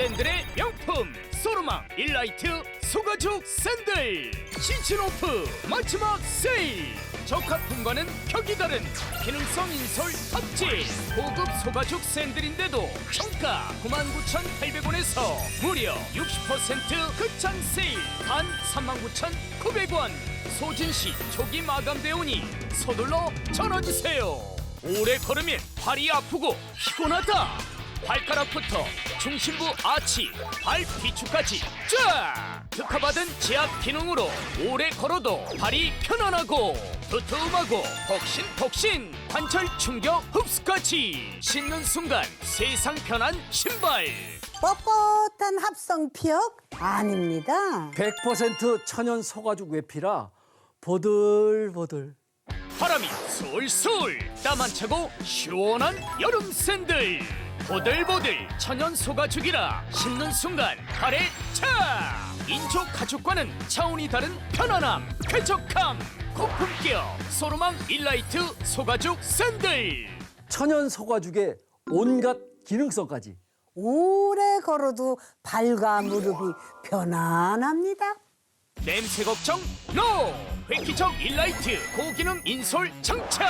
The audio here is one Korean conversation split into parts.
샌들의 명품 소르망 일라이트 소가죽 샌들. 시즌오프 마지막 세일. 적합품과는 격이 다른 기능성 인솔 탑재 고급 소가죽 샌들인데도 정가 99,800원에서 무려 60% 극찬 세일. 단 39,900원. 소진시 초기 마감되오니 서둘러 전화주세요. 오래 걸으면 발이 아프고 피곤하다. 발가락부터 중심부 아치, 발 뒤축까지 쫙! 특허받은 제압 기능으로 오래 걸어도 발이 편안하고 두툼하고 폭신폭신 관절 충격 흡수까지 신는 순간 세상 편한 신발 뻣뻣한 합성 피혁 아닙니다. 100% 천연 소가죽 외피라 보들보들. 바람이 솔솔 땀 안 차고 시원한 여름 샌들 보들보들 천연 소가죽이라 신는 순간 발에 차 인조 가죽과는 차원이 다른 편안함 쾌적함 고품격 소로망 일라이트 소가죽 샌들 천연 소가죽의 온갖 기능성까지. 오래 걸어도 발과 무릎이 편안합니다. 냄새 걱정 노! 획기적 일라이트 고기능 인솔 장착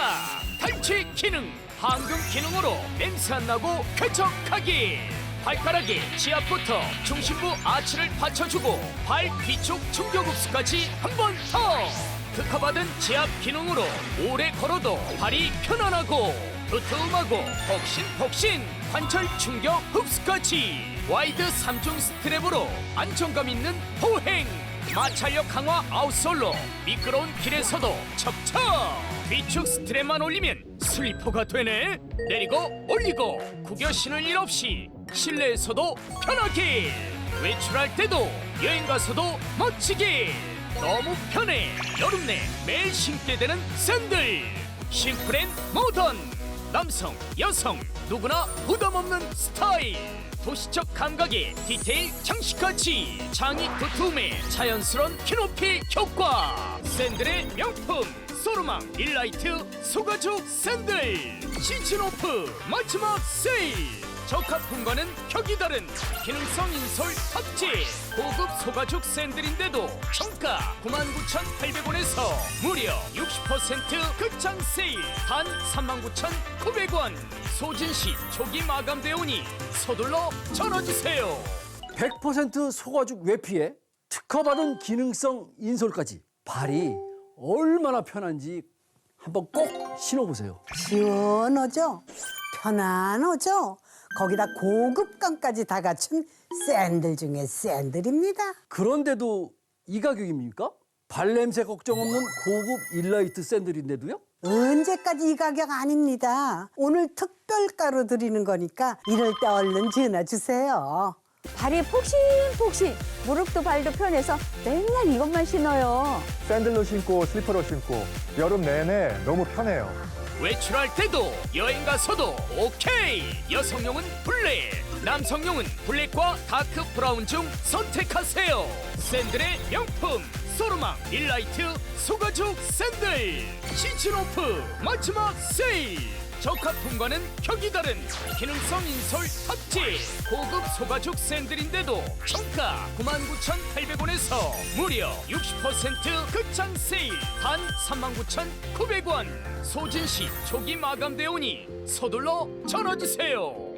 탈취 기능 방금 기능으로 냄새 안 나고 쾌적하게. 발가락에 지압부터 중심부 아치를 받쳐주고 발 뒤쪽 충격 흡수까지 한 번 더. 특허받은 지압 기능으로 오래 걸어도 발이 편안하고 두툼하고 폭신폭신 관절 충격 흡수까지. 와이드 3중 스트랩으로 안정감 있는 보행 마찰력 강화 아웃솔로 미끄러운 길에서도 척척! 뒤축 스트랩만 올리면 슬리퍼가 되네? 내리고 올리고 구겨 신을 일 없이 실내에서도 편하게! 외출할 때도 여행 가서도 멋지게! 너무 편해! 여름 내 매일 신게 되는 샌들! 심플 앤 모던 남성 여성 누구나 부담 없는 스타일. 도시적 감각에 디테일 장식까지 장이 두툼해 자연스러운 키높이 효과. 샌들의 명품 소르망 일라이트 소가죽 샌들. 시즌 오프 마지막 세일 적합품과는 격이 다른 기능성 인솔 탑재 고급 소가죽 샌들인데도 정가 99,800원에서 무려 60% 극장 세일 단 39,900원 소진시 초기 마감되오니 서둘러 전화주세요 100% 소가죽 외피에 특허받은 기능성 인솔까지. 발이 얼마나 편한지 한번 꼭 신어보세요. 시원하죠? 편안하죠? 거기다 고급감까지 다 갖춘 샌들 중에 샌들입니다. 그런데도 이 가격입니까? 발냄새 걱정 없는 고급 일라이트 샌들인데도요? 언제까지 이 가격 아닙니다. 오늘 특별가로 드리는 거니까 이럴 때 얼른 전화 주세요. 발이 폭신폭신, 무릎도 발도 편해서 맨날 이것만 신어요. 샌들로 신고 슬리퍼로 신고 여름 내내 너무 편해요. 외출할 때도 여행 가서도 오케이. 여성용은 블랙 남성용은 블랙과 다크 브라운 중 선택하세요. 샌들의 명품 소르망 일라이트 소가죽 샌들. 시즌오프 마지막 세일. 적합품과는 격이 다른 기능성 인솔 탑재. 고급 소가죽 샌들인데도 정가 99,800원에서 무려 60% 극찬 세일 단 39,900원 소진시 초기 마감되오니 서둘러 전화주세요